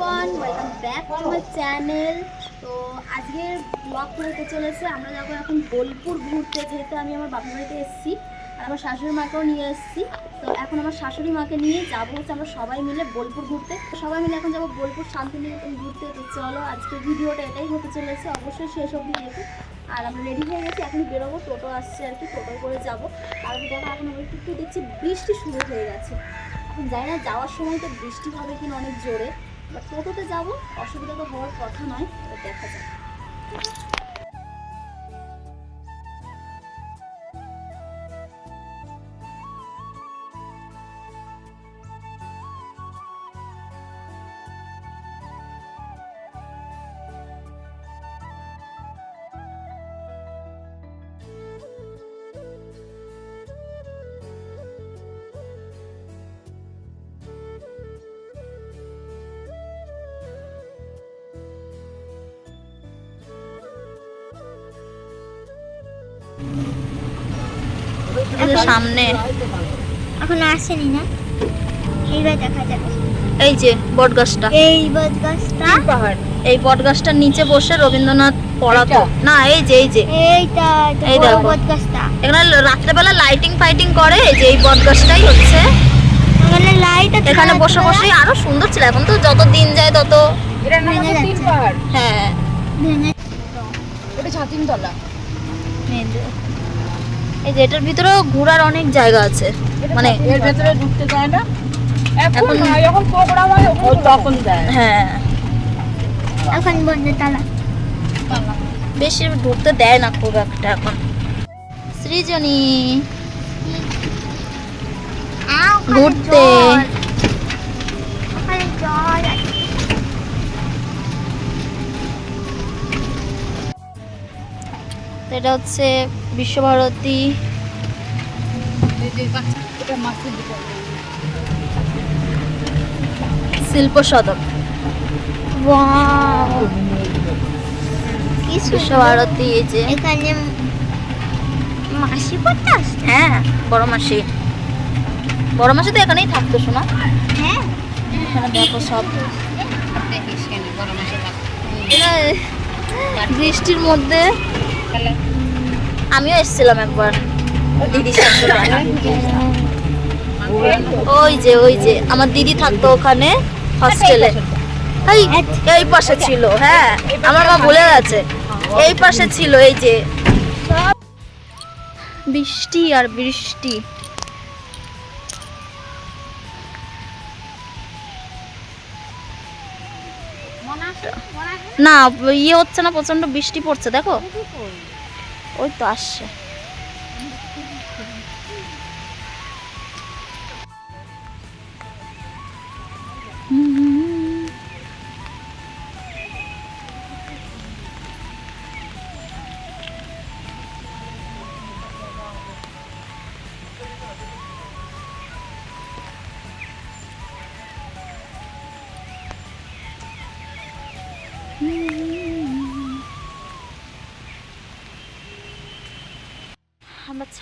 Everyone welcome back to my channel তো আজকের blog হতে চলেছে, আমরা যাব এখন বোলপুর ঘুরতে, যেহেতু আমি আমার বাপের বাড়িতে এসেছি আর আমার শাশুড়ি মাকেও নিয়ে এসেছি। তো এখন আমার শাশুড়ি মাকে নিয়ে যাব হচ্ছে আমরা সবাই মিলে বোলপুর ঘুরতে। সবাই মিলে এখন যাব বোলপুর শান্তিনিকেতন ঘুরতে। তো চলো আজকে ভিডিওটা এটাই হতে চলেছে, অবশ্যই শেষ অবধি দেখো। আর আমরা রেডি হয়ে গেছি এখন বেরোবো, টোটো আসছে আর কি টোটো করে যাব। আর দেখো, এখন একটু একটু দেখছি, বৃষ্টি শুরু হয়ে গেছে। এখন জানি না, যাওয়ার সময় তো বৃষ্টি হবে কিনা অনেক জোরে। টোটোতে যাব অসুবিধা তো হওয়ার কথা নয় দেখা যাক। সামনে। এখন আসেনি না? এইবার দেখা যাবে এই যে বট গাছটা এই বট গাছটা এই বট গাছটার নিচে বসে রবীন্দ্রনাথ পড়াতো। না এই যে এই যে। এইটা এই দেখো। বট গাছটা এখানে রাত্রেবেলা লাইটিং ফাইটিং করে এই যে এই বট গাছটাই হচ্ছে। এখানে লাইট এখানে বসে বসে আরও সুন্দর ছিল। এখন তো যত দিন যায় তত হ্যাঁ। এই যে এটার ভিতরেও ঘোরার অনেক জায়গা আছে। মানে এর ভেতরে ঢুকতে দেয় না। এখন এখন- যখন প্রোগ্রাম হয় তখন হ্যাঁ। এখন বন্ধ তালা বেশি ঢুকতে দেয় না খুব একটা এখন। সৃজনী। ঘুরতে। এটা হচ্ছে বিশ্বভারতী। শিল্প সদন। Wow! কি বিশ্বভারতী এই যে। এখানে মাসি পড়তে আসছে? হ্যাঁ বড় মাসি। বড় মাসি তো এখানেই থাকতো শোনা। হ্যাঁ। এখানে দেখো সব। বৃষ্টির মধ্যে আমিও এসেছিলাম একবার। দিদির সাথে ওই যে ওই যে আমার দিদি থাকতো ওখানে হস্টেলে এই এই পাশে ছিল হ্যাঁ। আমার মা ভুলে গেছে এই পাশে ছিল এই যে। বৃষ্টি আর বৃষ্টি। না ইয়ে হচ্ছে না প্রচণ্ড বৃষ্টি পড়ছে দেখো। ওই তো আসছে।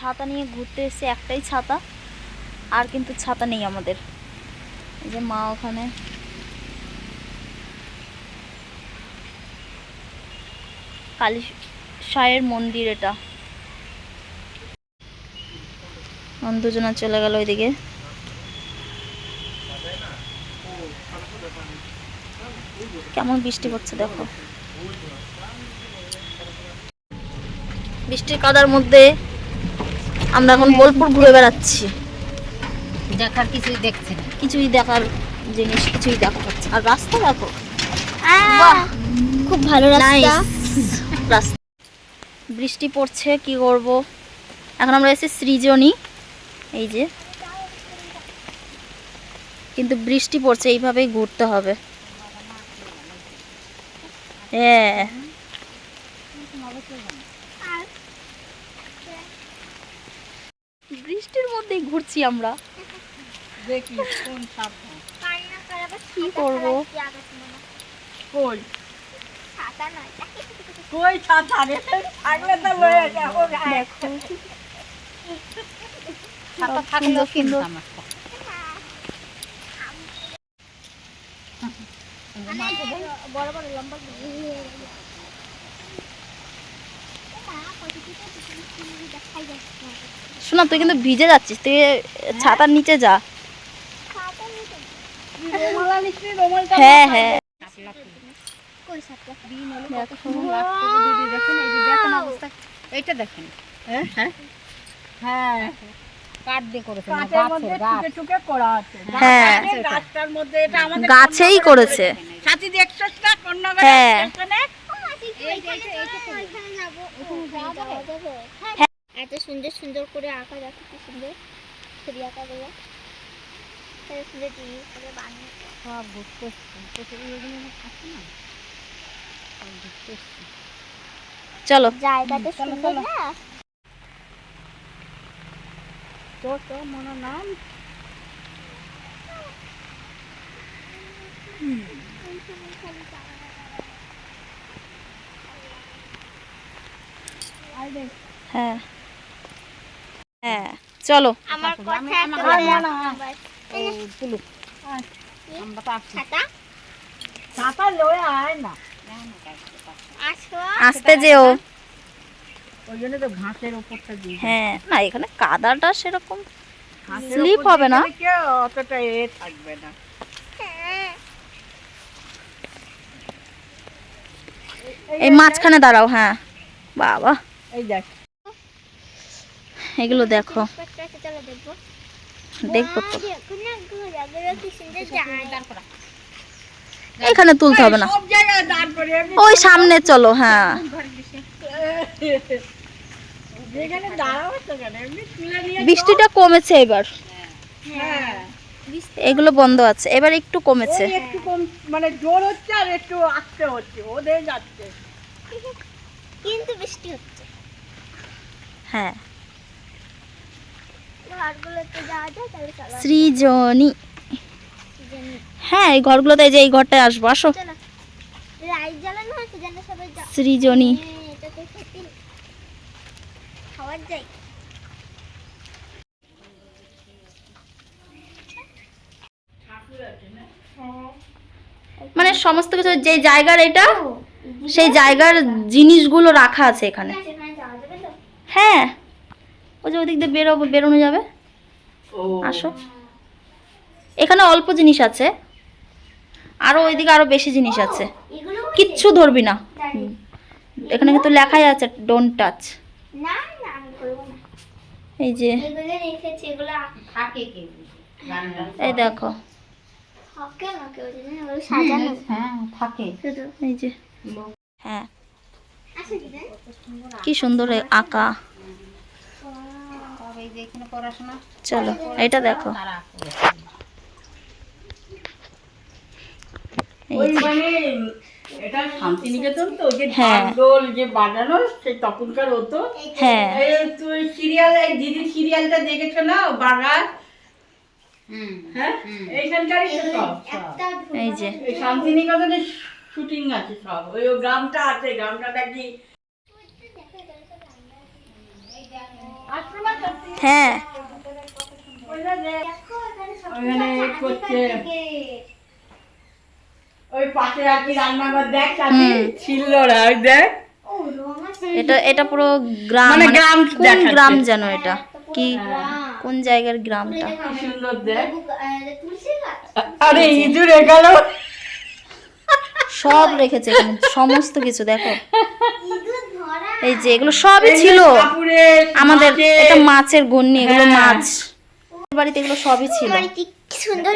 ছাতা নিয়ে ঘুরতে এসেছি, একটাই ছাতা। আর কিন্তু ছাতা নেই আমাদের। এই যে মা ওখানে। কালী সায়ের মন্দির এটা। দুজনা চলে গেল ওইদিকে। কেমন বৃষ্টি পড়ছে দেখো। বৃষ্টির কাদার মধ্যে আমরা এখন বোলপুর ঘুরে বেড়াচ্ছি। দেখার কিছুই দেখছি কিছুই দেখার জিনিস কিছুই দেখা যাচ্ছে আর রাস্তা দেখো। খুব ভালো রাস্তা। রাস্তা। বৃষ্টি পড়ছে কি করব? এখন আমরা এসে সৃজনী। এই যে। কিন্তু বৃষ্টি পড়ছে এইভাবেই ঘুরতে হবে। হ্যাঁ। বৃষ্টির মধ্যেই ঘুরছি আমরা। দেখি কোন কি করব? কই? ছাতা নয়। কই ছাতা রে থাকলে তো লয়ে যাব দেখো। ছাতা সুন্দর। বড় বড় লম্বা দেখাই যাচ্ছে না। শোনা তুই কিন্তু ভিজে যাচ্ছিস তুই ছাতার নিচে যা। রোমালা নিচ্ছি রোমালটা হ্যাঁ হ্যাঁ। এইটা দেখেন। হ্যাঁ? হ্যাঁ? কাঠ দিয়ে করেছে কাঠের মধ্যে টুকে টুকে করা আছে। হ্যাঁ। গাছের গাছটার মধ্যে এটা আমাদের গাছেই করেছে। হ্যাঁ। এত সুন্দর সুন্দর করে আঁকা যাচ্ছে কি সুন্দর। ছবি আঁকা গুলো সুন্দর করে বানিয়ে। সব ঘুরতে চলো। জায়গাটা সুন্দর না? তো তো মনে নাম হ্যাঁ হ্যাঁ চলো আমার কথা আমার একেবারে না, না, একবার। ও তুলু আমরা তো আসছি ছাতা ছাতা লয়ে আয় না। আসো। আসতে যেও। হ্যাঁ না এখানে কাদাটা সেরকম ঘাসের স্লিপ হবে না। অতটা এ থাকবে না। হ্যাঁ। এই মাঝখানে দাঁড়াও হ্যাঁ। বাবা। এই দেখ। এগুলো দেখো। দেখব। তো। এখানে তুলতে হবে না। সব জায়গায় দাঁড় করে এমনি ওই সামনে চলো হ্যাঁ। বৃষ্টিটা কমেছে এবার। হ্যাঁ। এগুলো বন্ধ আছে এবার একটু কমেছে। একটু কম মানে জোর হচ্ছে আর একটু আস্তে হচ্ছে ওদের যাচ্ছে। কিন্তু বৃষ্টি হচ্ছে। হ্যাঁ। সৃজনী। হ্যাঁ এই ঘরগুলোতে যে এই ঘরটায় আসব আসো। সৃজনী হ্যাঁ, মানে সমস্ত কিছু যে জায়গার এটা সেই জায়গার জিনিসগুলো রাখা আছে এখানে সেখানে যাওয়া যাবে তো হ্যাঁ। ওই যে ওদিক দিয়ে বেরোবো বেরোনো যাবে। আসো। এখানে অল্প জিনিস আছে। আরও ওইদিকে আরও বেশি জিনিস আছে। কিচ্ছু ধরবি না। এখানে কিন্তু লেখাই আছে ডোন্ট টাচ না না আমি করব না। এই যে। এগুলো রেখেছি এগুলো থাকে কি? এই দেখো। হকে না কেউ জানে না, সাজানো। হ্যাঁ থাকে। এই যে। হ্যাঁ। কি সুন্দর আঁকা। চলো এটা দেখো। মানে এটা শান্তিনিকেতন তো ওই যে হ্যাঁ। হ্যাঁ। এই তুই সিরিয়াল এই সিরিয়ালটা দেখেছ না বাগান? হ্যাঁ? এইখানকারই। এই যে এই শান্তিনিকেতনে শুটিং আছে সব। ওই গ্রামটা আছে গ্রামটা দেখি হ্যাঁ ওখানে করছে। ওই পাশে আর কি রান্নাঘর দেখ ছিল না ওই দেখ। ও রং আছে এটা এটা পুরো গ্রাম মানে মানে গ্রাম কোন গ্রাম যেন এটা? কি কোন জায়গার গ্রামটা? সুন্দর দেখ। আরে ইঁদুর গেল সব রেখেছে এখানে সমস্ত কিছু দেখো। এই যে এগুলো সবই ছিল। আমাদের এটা মাছের গন্নি এগুলো হ্যাঁ। মাছ। বাড়িতে এগুলো সবই ছিল। সুন্দর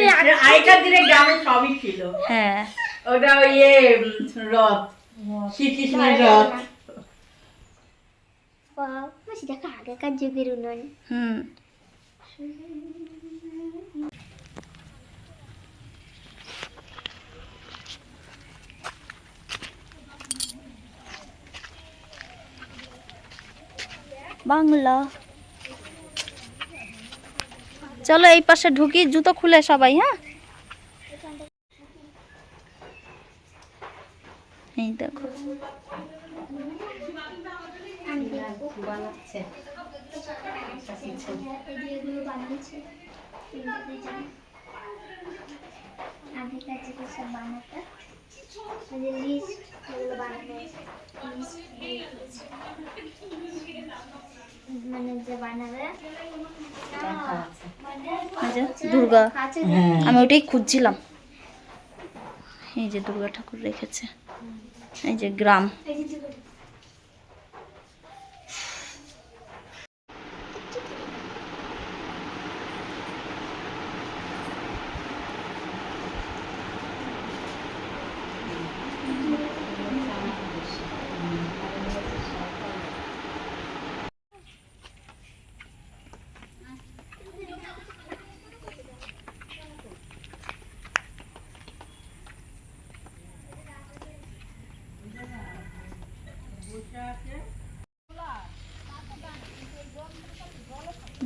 আগেকার দিনে গ্রামে সবই ছিল। হ্যাঁ। ওটা ইয়ে রথ। শ্রীকৃষ্ণের রথ। বাহ, আগেকার যুগের উন্নয়ন হুম। বাংলা। চলো এই পাশে ঢুকি জুতো খুলে সবাই হ্যাঁ? এই দেখো। লিস্ট বানানো যে দুর্গা। আমি ওটাই খুঁজছিলাম। এই যে দুর্গা ঠাকুর রেখেছে। এই যে গ্রাম।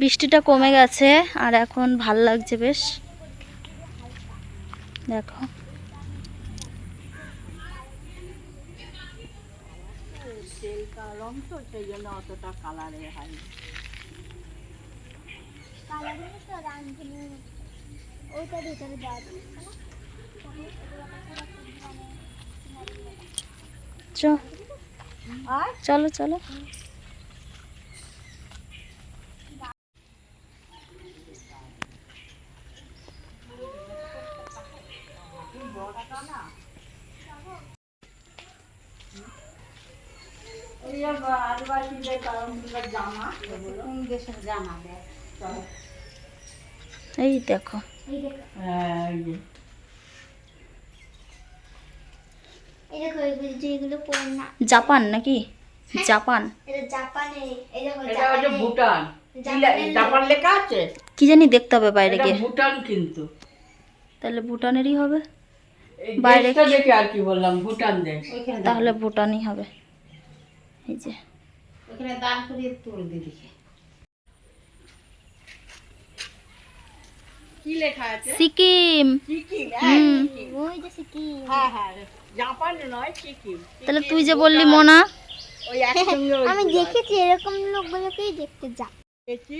বৃষ্টিটা কমে গেছে আর এখন ভালো লাগছে বেশ। দেখো। রং তো সেই জন্য অতটা কালারে ওইটা ভিতরে চলো চলো এই যে আদিবাসীদের কারণগুলোর জামা এগুলো কোন দেশের জামা দেখ এই দেখো হ্যাঁ এই যে এই দেখো এগুলো যেগুলো পরে না জাপান নাকি জাপান এটা জাপানে এই দেখো এটা হচ্ছে জাপানে ভুটান দেখো। জাপান লেখা। আছে? কি জানি দেখতে হবে বাইরে গিয়ে। ভুটান কিন্তু। তাহলে ভুটানেরই হবে। বাইরে- দেখে আর কি বললাম ভুটান দেশ। তাহলে ভুটানই হবে। এই যে। ওখানে দান করিয়ে তোর দিদিকে। কি লেখা আছে? সিকিম। সিকিম হুম। ওই যে সিকিম। হ্যাঁ হ্যাঁ জাপান নয় সিকিম। তাহলে তুই যে বললি মোনা। ওই একসঙ্গে আমি দেখেছি এরকম লোকগুলোকেই দেখতে যা। দেখেছি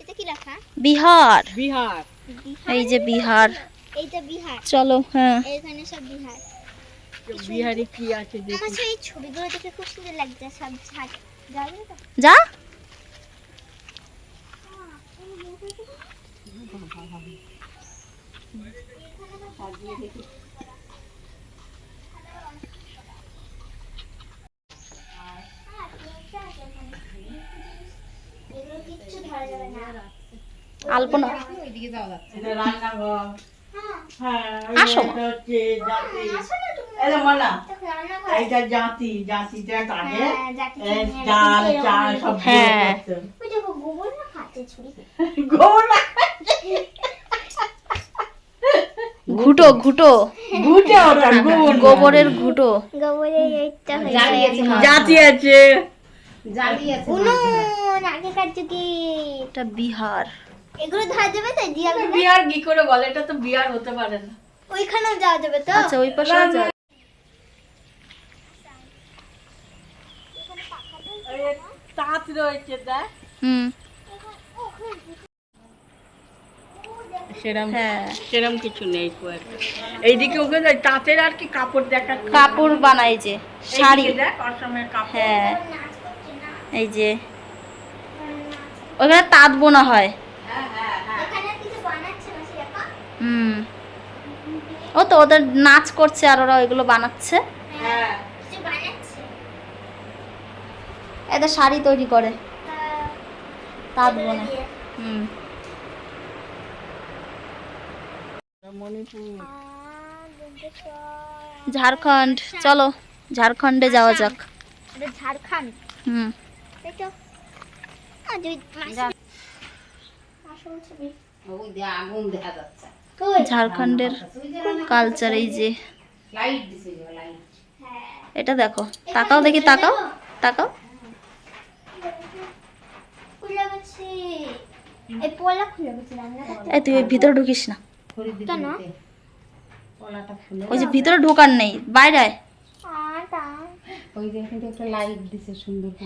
এটা কি লেখা? বিহার। বিহার। এই যে বিহার। এইটা বিহার। চলো হ্যাঁ। এখানে সব বিহার। বিহারে কি আছে আমার দেখি। সেই ছবিগুলো দেখে খুব সুন্দর লাগছে সব ঝাড়। যা এগুলো কিচ্ছু ধরা যাবে না আলপনা হ্যাঁ হ্যাঁ আসো। হচ্ছে জাতি জাতিটা হ্যাঁ, জাতি এ, চিনি, ডাল চাল সব হ্যাঁ। ঘুটো ঘুটো। ঘুটে গোবরের ঘুটো। গোবরের এইটা জাতি আছে। এটা বিহার। এগুলো ধরা যাবে তো? বিহার কি করে বলে? এটা তো বিহার হতে পারে না। ওইখানেও যাওয়া যাবে তো? আচ্ছা ওই পাশে আছে তাঁত রয়েছে দেখ। হুম। সেরম হ্যাঁ। সেরম কিছু নেই খুব একটা। এইদিকে ওকে তাঁতের আর কি কাপড় দেখা কাপড় বানাই যে শাড়ি। দেখ অসমের কাপড়। হ্যাঁ। এই যে ওখানে তাঁত বোনা হয়। এখানে কিছু বানাচ্ছে না সেরকম হুম। ও তো ওদের নাচ করছে আর ওরা ওইগুলো বানাচ্ছে। হ্যাঁ এদের শাড়ি তৈরি করে। তাঁত বোনা। হুম। মণিপুর ঝাড়খণ্ড চলো ঝাড়খণ্ডে যাওয়া যাক। এটা ঝাড়খণ্ড। হুম? ঝাড়খণ্ডের কালচার এই যে। এটা দেখো। তাকাও দেখি তাকাও তাকাও। এই তুই ভিতরে ঢুকিস না। ওই যে ভিতরে ঢোকার নেই বাইরে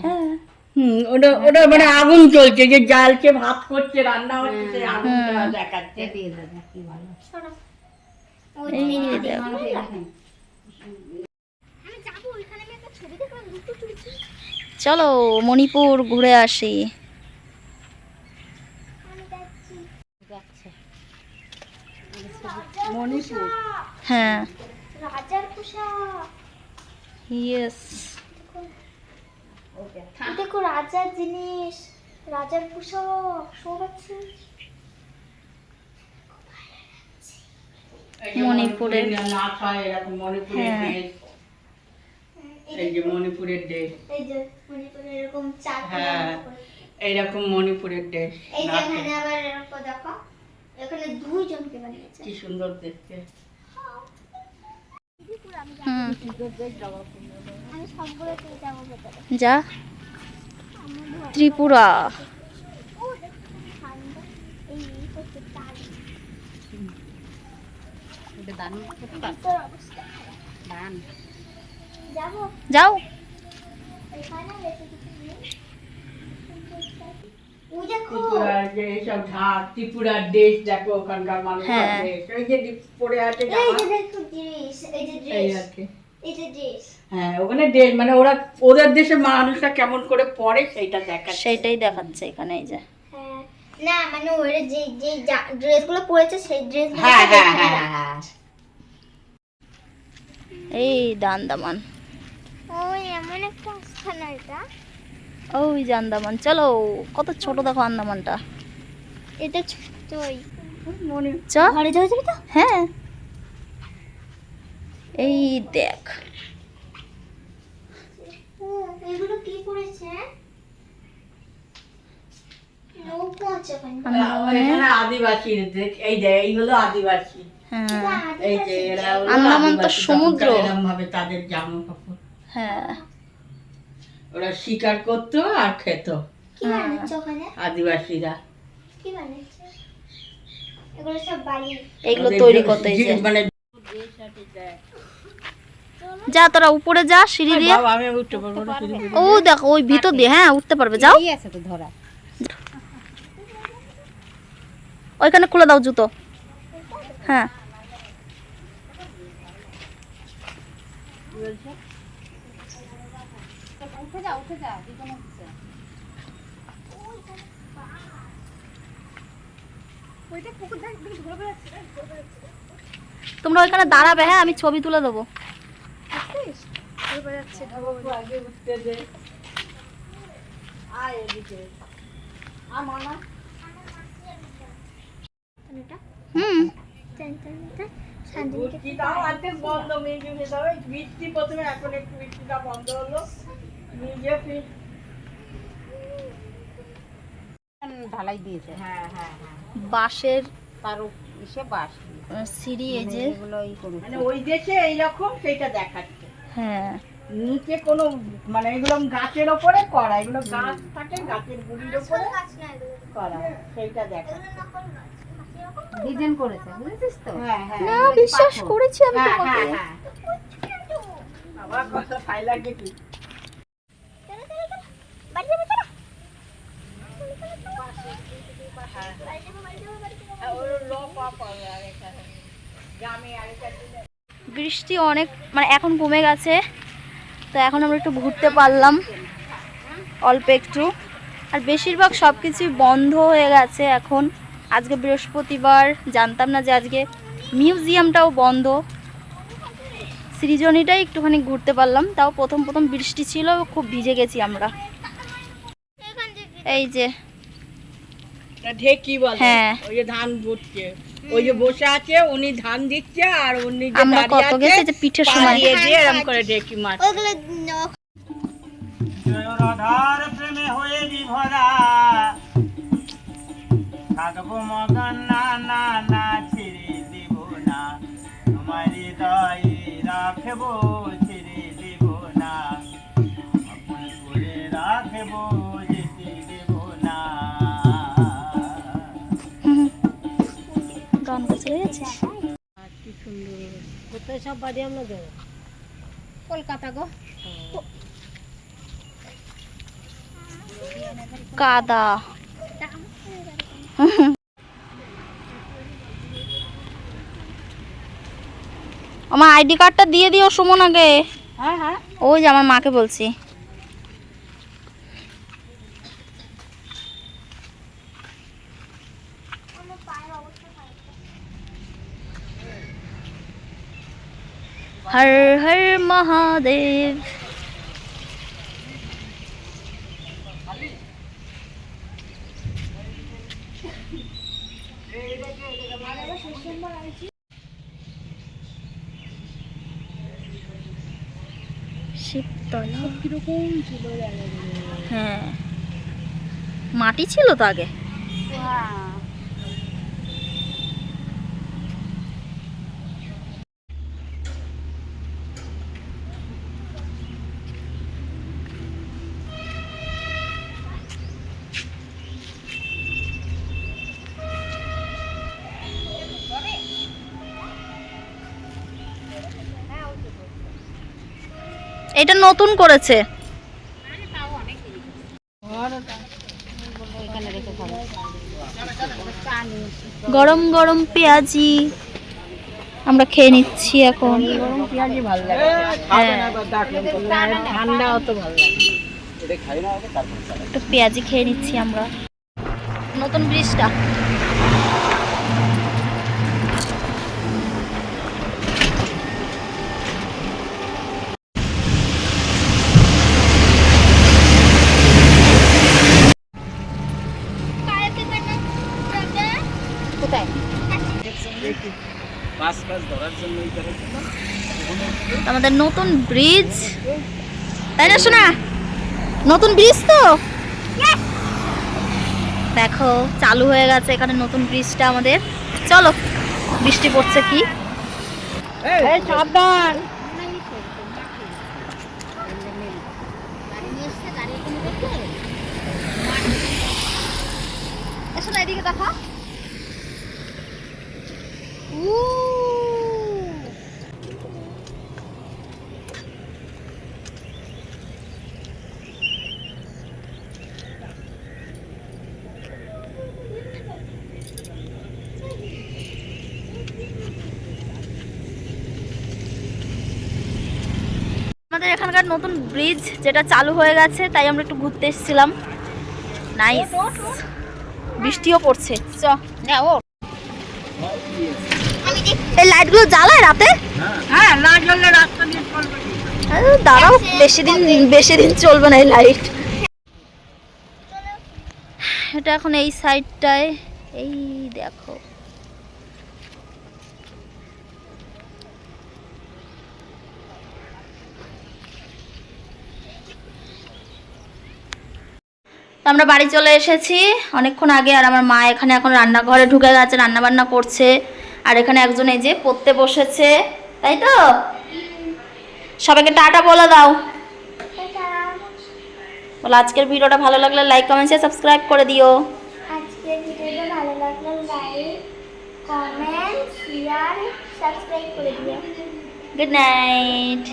হ্যাঁ। হুম ওটা ওটা মানে আগুন চলছে যে জালকে ভাত করছে রান্না হচ্ছে হ্যাঁ। চলো মণিপুর ঘুরে আসি। মণিপুর। হ্যাঁ। রাজার পোশাক ইয়েস দেখো রাজার জিনিস রাজার পোশাক সব আছে। মণিপুরের হয়। মণিপুরের এই যে মণিপুরের ড্রেস। এই যে মণিপুরে এরকম চারটে হ্যাঁ এইরকম মণিপুরের ড্রেস। এই যে এখানে আবার এরকম দেখো। এখানে দুইজনকে বানিয়েছে। কি সুন্দর দেখতে। যা। ত্রিপুরা। ও এইসব ঢাক ত্রিপুরার ড্রেস দেখো ওখানকার মানুষের। ওই যে পরে আছে এই যে দেখো ড্রেস এই যে এই ড্রেস আর কি। এই যে ড্রেস। হ্যাঁ ওখানে ড্রেস মানে ওরা ওদের দেশে মানুষরা কেমন করে পরে সেইটা দেখাচ্ছে। সেইটাই দেখাচ্ছে এখানে এই যে। হ্যাঁ না মানে ওরা যে যে ড্রেসগুলো পরেছে সেই ড্রেসগুলো হ্যাঁ হ্যাঁ হ্যাঁ হ্যাঁ। এই দা আন্দামান ওই এমন একটা স্থান এটা। ওই যে আন্দামান। চলো কত ছোট দেখো আন্দামানটা। এটা ছোটই। চ। ঘরে যাওয়া যাবে তো? হ্যাঁ। এই দেখ। এগুলো কি করেছে নৌকো আছে ওখানে। এখানে আদিবাসী দেখ- এই যে এইগুলো আদিবাসী। হ্যাঁ। এই যে এরা হলো আন্দামান তো সমুদ্র। হ্যাঁ। ওরা শিকার করতো আর খেত। আদিবাসীরা। কি এগুলো তৈরি করতে যে। মানে যা তোরা উপরে যা সিঁড়ি দিয়ে। ও দেখো ওই ভিতর দিয়ে। হ্যাঁ উঠতে পারবে যাও। এই আছে তো ধরা। ওইখানে খুলে দাও জুতো। হ্যাঁ। যা উঠে যা হচ্ছে তোমরা ওইখানে দাঁড়াবে হ্যাঁ? আমি ছবি তুলে দেবো। আগে উঠতে দে। আয় এদিকে। এটা হুম। বন্ধ বৃষ্টি প্রথমে এখন একটু বন্ধ হলো। ঢালাই দিয়েছে। হ্যাঁ হ্যাঁ হ্যাঁ। বাঁশের তার ইসে বাস সিঁড়ি এই যে। মানে ওই দেশে এইরকম সেইটা দেখাচ্ছে। হ্যাঁ। নিচে কোনো মানে এগুলো গাছের ওপরে করা এগুলো গাছ থাকে গাছের গুড়ির ওপরে করা সেইটা দেখা। ডিজাইন করেছে বুঝেছিস তো? হ্যাঁ হ্যাঁ। না বিশ্বাস করেছি আমি হ্যাঁ তোমাকে। হ্যাঁ হ্যাঁ। কত ছাই লাগে কি চলো চলো চলো বাড়ি যাব চলো বৃষ্টি অনেক মানে এখন কমে গেছে, তো এখন আমরা একটু ঘুরতে পারলাম, অল্প একটু। আর বেশিরভাগ সব কিছুই বন্ধ হয়ে গেছে এখন। আজকে বৃহস্পতিবার, জানতাম না যে আজকে মিউজিয়ামটাও বন্ধ। সৃজনীটাই একটুখানি ঘুরতে পারলাম, তাও প্রথম প্রথম বৃষ্টি ছিল, খুব ভিজে গেছি আমরা। এই যে। ঢেকি বলে। ওই যে ধান বুটছে। ওই যে বসে আছে উনি ধান দিচ্ছে আর উনি যে আমরা কত আছে, যে পিঠের সময়? দিয়ে দিয়ে এরম করে ঢেকি মার ওগুলো রাধার প্রেমে হয়ে বিভরা। থাকব মগন না না না ছেড়ে দেব না। তোমার হৃদয়ে রাখব ছেড়ে দেব না। আপন করে রাখব গান করছে গেছে কোথায় সব বাড়ি আপনাদের কলকাতা গো। কাদা। আমার আইডি কার্ডটা দিয়ে দিও সুমন আগে। হ্যাঁ হ্যাঁ। ওই যে আমার মাকে বলছি। হর হর মহাদেব। শিবতলা। হ্যাঁ। মাটি ছিল তো আগে? এটা নতুন করেছে। গরম গরম পেঁয়াজি। আমরা খেয়ে নিচ্ছি এখন। ঠান্ডা অত ভালো একটু পেঁয়াজি খেয়ে নিচ্ছি আমরা। নতুন ব্রিজটা। আমাদের নতুন ব্রিজ তাই না শোনা নতুন ব্রিজ তো? দেখো চালু হয়ে গেছে এখানে নতুন ব্রিজটা আমাদের। চলো বৃষ্টি পড়ছে কি? সাবধান। এদিকে দেখো। এখানকার নতুন ব্রিজ যেটা চালু হয়ে গেছে তাই আমরা একটু ঘুরতে এসেছিলাম। নাইস বৃষ্টিও পড়ছে। চ ও। এই লাইটগুলো জ্বালায় রাতে? হ্যাঁ না জ্বললে রাস্তা দিয়ে চলবে। আরে দাঁড়াও বেশি দিন বেশি দিন চলবে না এই লাইট এটা এখন এই সাইডটায় এই দেখো। তো আমরা বাড়ি চলে এসেছি। অনেকক্ষণ আগে আর আমার মা এখানে এখন রান্নাঘরে ঢুকে গেছে রান্না বান্না করছে। আর এখানে একজন এই যে পড়তে বসেছে তাই তো? সবাইকে টাটা বলে দাও। বলো আজকের ভিডিওটা ভালো লাগলে লাইক কমেন্ট শেয়ার সাবস্ক্রাইব করে দিও। আজকের ভিডিওটা ভালো লাগলে লাইক কমেন্ট শেয়ার সাবস্ক্রাইব করে দিও। Good night